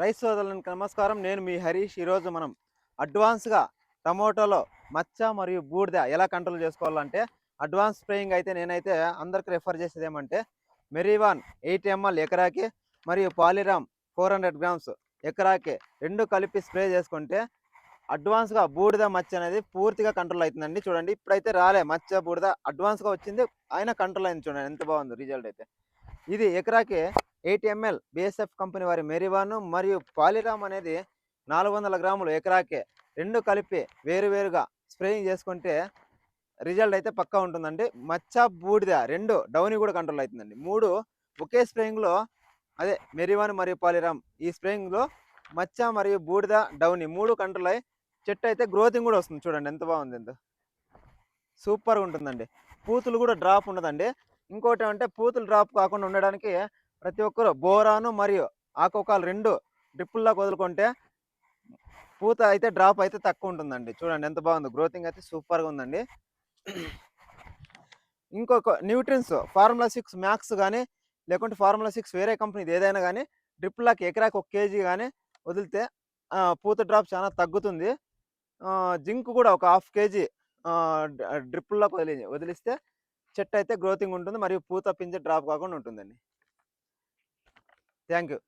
Rice సోదరులకు నమస్కారం. నేను మీ హరీష్. ఈరోజు మనం అడ్వాన్స్గా టమోటాలో మచ్చ మరియు బూడిద ఎలా కంట్రోల్ చేసుకోవాలంటే అడ్వాన్స్ స్ప్రేయింగ్ అయితే నేనైతే అందరికి రెఫర్ చేసేది ఏమంటే మెరీవాన్ ఎయిట్ ఎంఎల్ ఎకరాకి మరియు పాలిరామ్ ఫోర్ హండ్రెడ్ గ్రామ్స్ ఎకరాకి రెండు కలిపి స్ప్రే చేసుకుంటే అడ్వాన్స్గా బూడిద మచ్చ అనేది పూర్తిగా కంట్రోల్ అవుతుందండి. చూడండి ఇప్పుడైతే రాలే మచ్చ బూడిద అడ్వాన్స్గా వచ్చింది అయినా కంట్రోల్ అయింది చూడండి ఎంత బాగుంది రిజల్ట్ అయితే. ఇది ఎకరాకి ఎయిట్ ఎంఎల్ బిఎస్ఎఫ్ కంపెనీ వారి మెరివాను మరియు పాలిరామ్ అనేది నాలుగు వందల గ్రాములు ఎకరాకే రెండు కలిపి వేరువేరుగా స్ప్రేయింగ్ చేసుకుంటే రిజల్ట్ అయితే పక్కా ఉంటుందండి. మచ్చ బూడిద రెండు డౌని కూడా కంట్రోల్ అవుతుందండి. మూడు ఒకే స్ప్రేయింగ్లో అదే మెరివాన్ మరియు పాలిరామ్ ఈ స్ప్రేయింగ్లో మచ్చ మరియు బూడిద డౌని మూడు కంట్రోల్ అయ్యి చెట్టు అయితే గ్రోతింగ్ కూడా వస్తుంది చూడండి ఎంత బాగుంది ఎంత. సూపర్గా ఉంటుందండి. పూతులు కూడా డ్రాప్ ఉండదండి. ఇంకోటి అంటే పూతులు డ్రాప్ కాకుండా ఉండడానికి ప్రతి ఒక్కరు బోరాను మరియు ఆకోకాలు రెండు డ్రిప్పుల్లా వదులుకుంటే పూత అయితే డ్రాప్ అయితే తక్కువ ఉంటుందండి. చూడండి ఎంత బాగుంది. గ్రోతింగ్ అయితే సూపర్గా ఉందండి. ఇంకొక న్యూట్రిన్స్ ఫార్ములా సిక్స్ మ్యాక్స్ కానీ లేకుంటే ఫార్ములా సిక్స్ వేరే కంపెనీది ఏదైనా కానీ డ్రిప్లాకి ఎకరాకి ఒక కేజీ కానీ వదిలితే పూత డ్రాప్ చాలా తగ్గుతుంది. జింక్ కూడా ఒక హాఫ్ కేజీ డ్రిప్పుల్లోకి వదిలి వదిలిస్తే చెట్టు అయితే గ్రోతింగ్ ఉంటుంది. మరియు పూత పింజ డ్రాప్ కాకుండా ఉంటుందండి. Thank you.